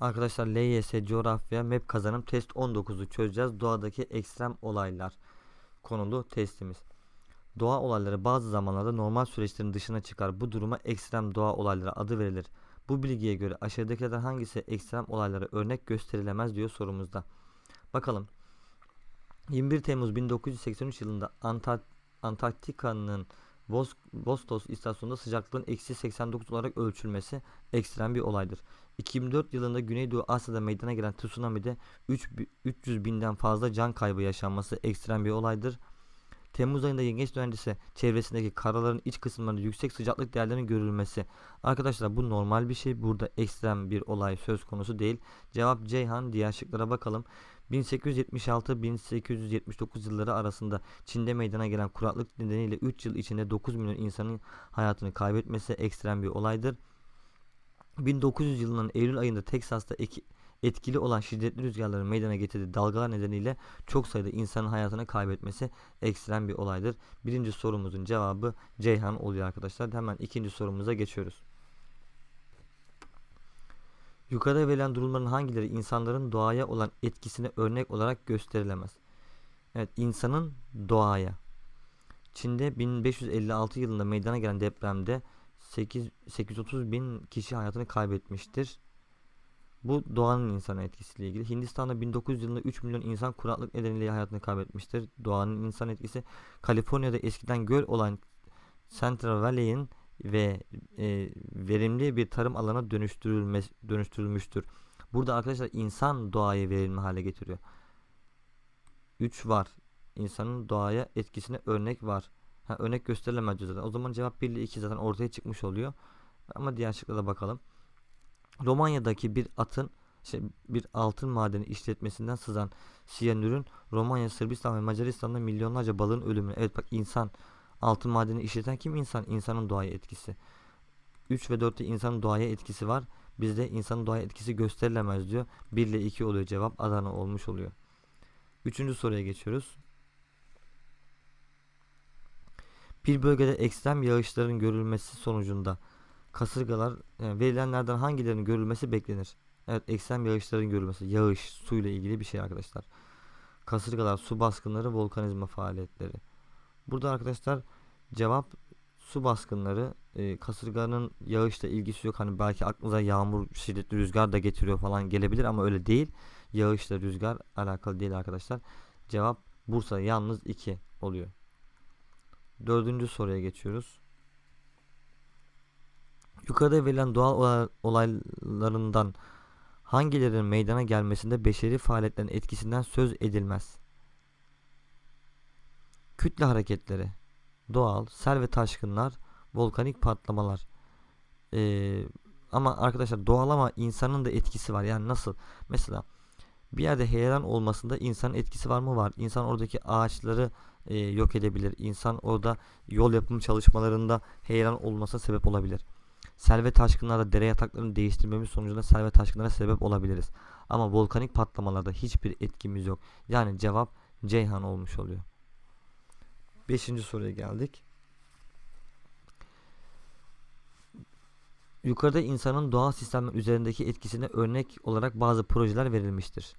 Arkadaşlar LYS coğrafya map kazanım test 19'u çözeceğiz. Doğadaki ekstrem olaylar konulu testimiz. Doğa olayları bazı zamanlarda normal süreçlerin dışına çıkar. Bu duruma ekstrem doğa olayları adı verilir. Bu bilgiye göre aşağıdakilerden hangisi ekstrem olaylara örnek gösterilemez diyor sorumuzda. Bakalım. 21 Temmuz 1983 yılında Antar Antarktika'nın Vos Vostos istasyonunda sıcaklığın eksi 89 olarak ölçülmesi ekstrem bir olaydır. 2004 yılında Güneydoğu Asya'da meydana gelen tsunami'de 3, bi- 300 binden fazla can kaybı yaşanması ekstrem bir olaydır. Temmuz ayında yengeç mühendisi çevresindeki karaların iç kısımlarında yüksek sıcaklık değerlerinin görülmesi. Arkadaşlar bu normal bir şey. Burada ekstrem bir olay söz konusu değil. Cevap Ceyhan. Diğer şıklara bakalım. 1876-1879 yılları arasında Çin'de meydana gelen kuraklık nedeniyle 3 yıl içinde 9 milyon insanın hayatını kaybetmesi ekstrem bir olaydır. 1900 yılının Eylül ayında Teksas'ta etkili olan şiddetli rüzgarların meydana getirdiği dalgalar nedeniyle çok sayıda insanın hayatını kaybetmesi ekstrem bir olaydır. Birinci sorumuzun cevabı Ceyhan oluyor arkadaşlar. Hemen ikinci sorumuza geçiyoruz. Yukarıda verilen durumların hangileri insanların doğaya olan etkisine örnek olarak gösterilemez? Evet, insanın doğaya. Çin'de 1556 yılında meydana gelen depremde 8, 830 bin kişi hayatını kaybetmiştir. Bu doğanın insana etkisiyle ilgili. Hindistan'da 1900 yılında 3 milyon insan kuraklık nedeniyle hayatını kaybetmiştir. Doğanın insan etkisi. Kaliforniya'da eskiden göl olan Central Valley'in ve e, verimli bir tarım alana dönüştürülme, dönüştürülmüştür. Burada arkadaşlar insan doğaya verimli hale getiriyor. 3 var. İnsanın doğaya etkisine örnek var. Ha, örnek gösterilemez diyor zaten. O zaman cevap 1 ile 2 zaten ortaya çıkmış oluyor. Ama diğer şıklara bakalım. Romanya'daki bir atın şey, bir altın madeni işletmesinden sızan siyanürün Romanya, Sırbistan ve Macaristan'da milyonlarca balığın ölümüne. Evet bak insan altın madeni işleten kim insan? İnsanın doğaya etkisi. 3 ve 4'te insanın doğaya etkisi var. Bizde insanın doğaya etkisi gösterilemez diyor. 1 ile 2 oluyor cevap. Adana olmuş oluyor. Üçüncü soruya geçiyoruz. Bir bölgede ekstrem yağışların görülmesi sonucunda kasırgalar yani verilenlerden hangilerinin görülmesi beklenir? Evet ekstrem yağışların görülmesi. Yağış, suyla ilgili bir şey arkadaşlar. Kasırgalar, su baskınları, volkanizma faaliyetleri. Burada arkadaşlar cevap su baskınları, e, kasırganın yağışla ilgisi yok. Hani belki aklınıza yağmur, şiddetli rüzgar da getiriyor falan gelebilir ama öyle değil. Yağışla rüzgar alakalı değil arkadaşlar. Cevap Bursa yalnız 2 oluyor. Dördüncü soruya geçiyoruz. Yukarıda verilen doğal olay- olaylarından hangilerinin meydana gelmesinde beşeri faaliyetlerin etkisinden söz edilmez? Kütle hareketleri, doğal, sel ve taşkınlar, volkanik patlamalar. Ee, ama arkadaşlar doğal ama insanın da etkisi var. Yani nasıl? Mesela bir yerde heyelan olmasında insanın etkisi var mı? Var. İnsan oradaki ağaçları e, yok edebilir. İnsan orada yol yapım çalışmalarında heyelan olmasına sebep olabilir. Sel ve taşkınlarda dere yataklarını değiştirmemiz sonucunda sel ve taşkınlara sebep olabiliriz. Ama volkanik patlamalarda hiçbir etkimiz yok. Yani cevap Ceyhan olmuş oluyor. Beşinci soruya geldik. Yukarıda insanın doğal sistemler üzerindeki etkisine örnek olarak bazı projeler verilmiştir.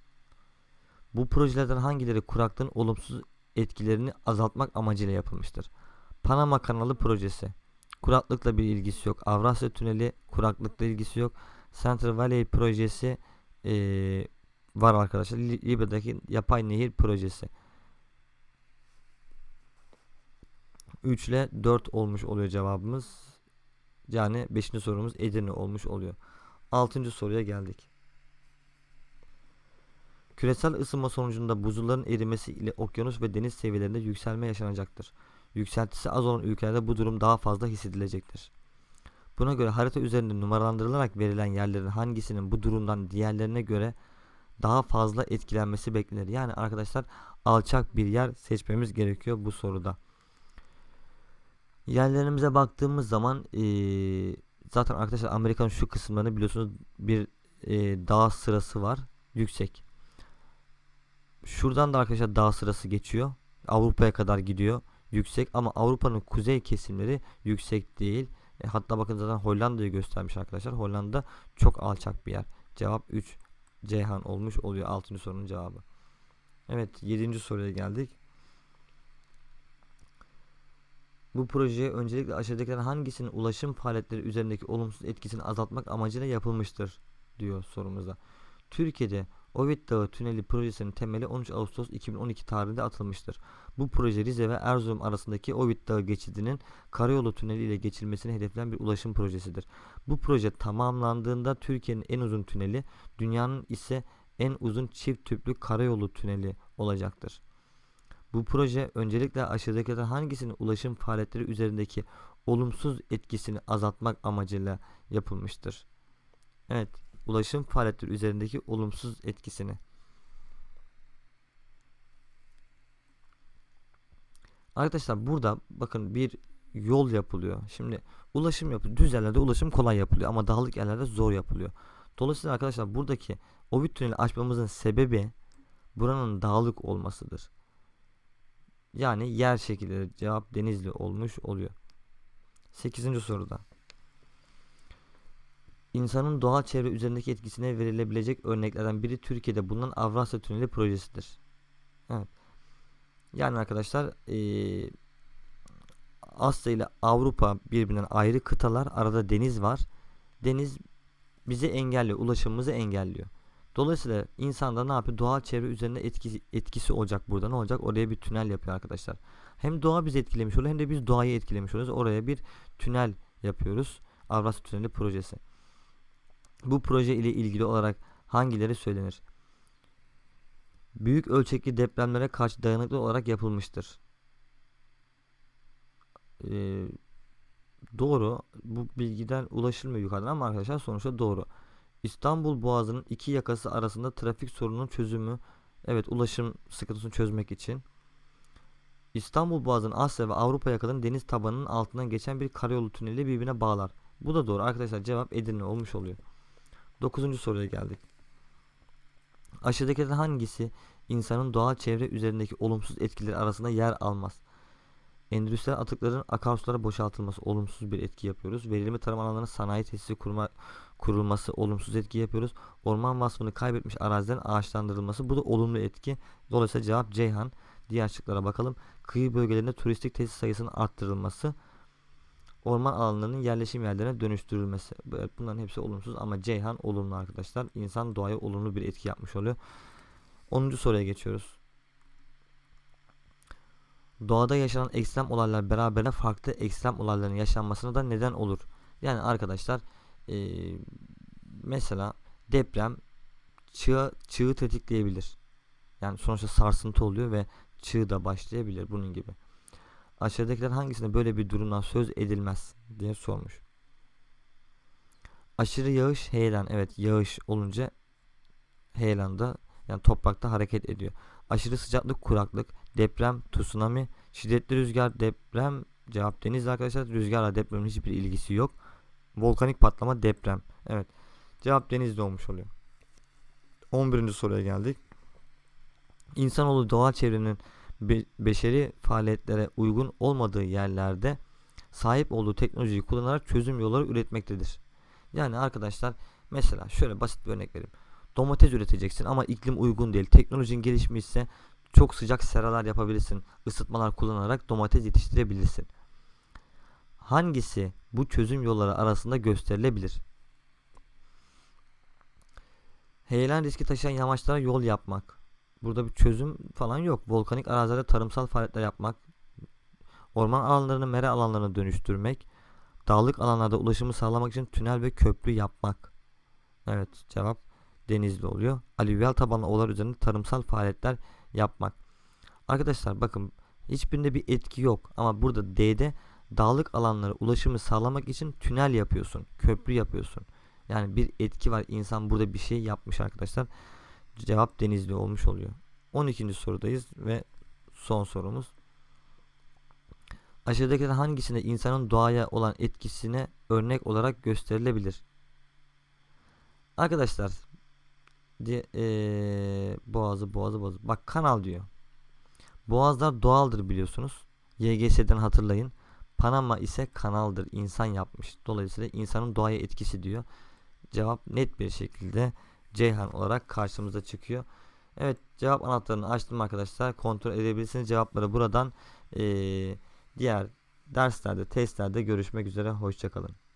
Bu projelerden hangileri kuraklığın olumsuz etkilerini azaltmak amacıyla yapılmıştır? Panama Kanalı projesi. Kuraklıkla bir ilgisi yok. Avrasya Tüneli kuraklıkla ilgisi yok. Central Valley projesi eee, var arkadaşlar. Li- Libya'daki yapay nehir projesi. 3 ile 4 olmuş oluyor cevabımız. Yani 5. sorumuz Edirne olmuş oluyor. 6. soruya geldik. Küresel ısınma sonucunda buzulların erimesi ile okyanus ve deniz seviyelerinde yükselme yaşanacaktır. Yükseltisi az olan ülkelerde bu durum daha fazla hissedilecektir. Buna göre harita üzerinde numaralandırılarak verilen yerlerin hangisinin bu durumdan diğerlerine göre daha fazla etkilenmesi beklenir. Yani arkadaşlar alçak bir yer seçmemiz gerekiyor bu soruda. Yerlerimize baktığımız zaman eee, zaten arkadaşlar Amerika'nın şu kısımlarını biliyorsunuz bir eee, dağ sırası var yüksek. Şuradan da arkadaşlar dağ sırası geçiyor. Avrupa'ya kadar gidiyor yüksek ama Avrupa'nın kuzey kesimleri yüksek değil. E, hatta bakın zaten Hollanda'yı göstermiş arkadaşlar. Hollanda çok alçak bir yer. Cevap 3. Ceyhan olmuş oluyor 6. sorunun cevabı. Evet 7. soruya geldik. Bu projeye öncelikle aşağıdakilerden hangisinin ulaşım faaliyetleri üzerindeki olumsuz etkisini azaltmak amacıyla yapılmıştır diyor sorumuzda. Türkiye'de Ovid Dağı Tüneli projesinin temeli 13 Ağustos 2012 tarihinde atılmıştır. Bu proje Rize ve Erzurum arasındaki Ovid Dağı geçidinin karayolu tüneli ile geçilmesini hedefleyen bir ulaşım projesidir. Bu proje tamamlandığında Türkiye'nin en uzun tüneli, dünyanın ise en uzun çift tüplü karayolu tüneli olacaktır. Bu proje öncelikle aşağıdakilerden hangisinin ulaşım faaliyetleri üzerindeki olumsuz etkisini azaltmak amacıyla yapılmıştır? Evet, ulaşım faaliyetleri üzerindeki olumsuz etkisini. Arkadaşlar burada bakın bir yol yapılıyor. Şimdi ulaşım yapılıyor. Düz yerlerde ulaşım kolay yapılıyor ama dağlık yerlerde zor yapılıyor. Dolayısıyla arkadaşlar buradaki Ovid tüneli açmamızın sebebi buranın dağlık olmasıdır. Yani yer şekilleri cevap denizli olmuş oluyor. 8. soruda. İnsanın doğal çevre üzerindeki etkisine verilebilecek örneklerden biri Türkiye'de bulunan Avrasya Tüneli projesidir. Evet. Yani arkadaşlar ee, Asya ile Avrupa birbirinden ayrı kıtalar. Arada deniz var. Deniz bizi engelliyor. Ulaşımımızı engelliyor. Dolayısıyla insanda ne yapıyor? Doğal çevre üzerinde etkisi, etkisi olacak burada. Ne olacak? Oraya bir tünel yapıyor arkadaşlar. Hem doğa bizi etkilemiş oluyor hem de biz doğayı etkilemiş oluyoruz. Oraya bir tünel yapıyoruz. Avrasya Tüneli projesi. Bu proje ile ilgili olarak hangileri söylenir? Büyük ölçekli depremlere karşı dayanıklı olarak yapılmıştır. Ee, doğru. Bu bilgiden ulaşılmıyor yukarıdan ama arkadaşlar sonuçta doğru. İstanbul Boğazı'nın iki yakası arasında trafik sorununun çözümü evet ulaşım sıkıntısını çözmek için İstanbul Boğazı'nın Asya ve Avrupa yakalarının deniz tabanının altından geçen bir karayolu tüneli birbirine bağlar. Bu da doğru arkadaşlar cevap Edirne olmuş oluyor. Dokuzuncu soruya geldik. Aşağıdakilerden hangisi insanın doğal çevre üzerindeki olumsuz etkileri arasında yer almaz? Endüstriyel atıkların akarsulara boşaltılması olumsuz bir etki yapıyoruz. Verimli tarım alanlarına sanayi tesisi kurma, kurulması olumsuz etki yapıyoruz. Orman vasfını kaybetmiş arazilerin ağaçlandırılması bu da olumlu etki. Dolayısıyla cevap Ceyhan. Diğer şıklara bakalım. Kıyı bölgelerinde turistik tesis sayısının arttırılması. Orman alanlarının yerleşim yerlerine dönüştürülmesi. Bunların hepsi olumsuz ama Ceyhan olumlu arkadaşlar. İnsan doğaya olumlu bir etki yapmış oluyor. 10. soruya geçiyoruz. Doğada yaşanan ekstrem olaylar beraberinde farklı ekstrem olayların yaşanmasına da neden olur. Yani arkadaşlar ee, mesela deprem çığ, çığı tetikleyebilir. Yani sonuçta sarsıntı oluyor ve çığ da başlayabilir bunun gibi. Aşağıdakiler hangisinde böyle bir durumdan söz edilmez diye sormuş. Aşırı yağış heyelan. Evet yağış olunca heyelanda yani toprakta hareket ediyor. Aşırı sıcaklık kuraklık, deprem, tsunami, şiddetli rüzgar, deprem cevap deniz arkadaşlar. Rüzgarla depremin hiçbir ilgisi yok. Volkanik patlama, deprem. Evet. Cevap denizde olmuş oluyor. 11. soruya geldik. İnsanoğlu doğal çevrenin be beşeri faaliyetlere uygun olmadığı yerlerde sahip olduğu teknolojiyi kullanarak çözüm yolları üretmektedir. Yani arkadaşlar mesela şöyle basit bir örnek vereyim. Domates üreteceksin ama iklim uygun değil. Teknolojin gelişmişse çok sıcak seralar yapabilirsin. Isıtmalar kullanarak domates yetiştirebilirsin. Hangisi bu çözüm yolları arasında gösterilebilir? Heyelan riski taşıyan yamaçlara yol yapmak. Burada bir çözüm falan yok. Volkanik arazilerde tarımsal faaliyetler yapmak. Orman alanlarını mera alanlarına dönüştürmek. Dağlık alanlarda ulaşımı sağlamak için tünel ve köprü yapmak. Evet cevap denizli oluyor. Alüvyal tabanlı ovalar üzerinde tarımsal faaliyetler yapmak. Arkadaşlar bakın hiçbirinde bir etki yok ama burada D'de dağlık alanlara ulaşımı sağlamak için tünel yapıyorsun, köprü yapıyorsun. Yani bir etki var. İnsan burada bir şey yapmış arkadaşlar. Cevap denizli olmuş oluyor. 12. sorudayız ve son sorumuz. Aşağıdakilerden hangisinde insanın doğaya olan etkisine örnek olarak gösterilebilir? Arkadaşlar diye, ee, boğazı boğazı boğazı. Bak kanal diyor. Boğazlar doğaldır biliyorsunuz. YGS'den hatırlayın. Panama ise kanaldır. insan yapmış. Dolayısıyla insanın doğaya etkisi diyor. Cevap net bir şekilde Ceyhan olarak karşımıza çıkıyor. Evet cevap anahtarını açtım arkadaşlar. Kontrol edebilirsiniz. Cevapları buradan eee, diğer derslerde, testlerde görüşmek üzere. Hoşçakalın.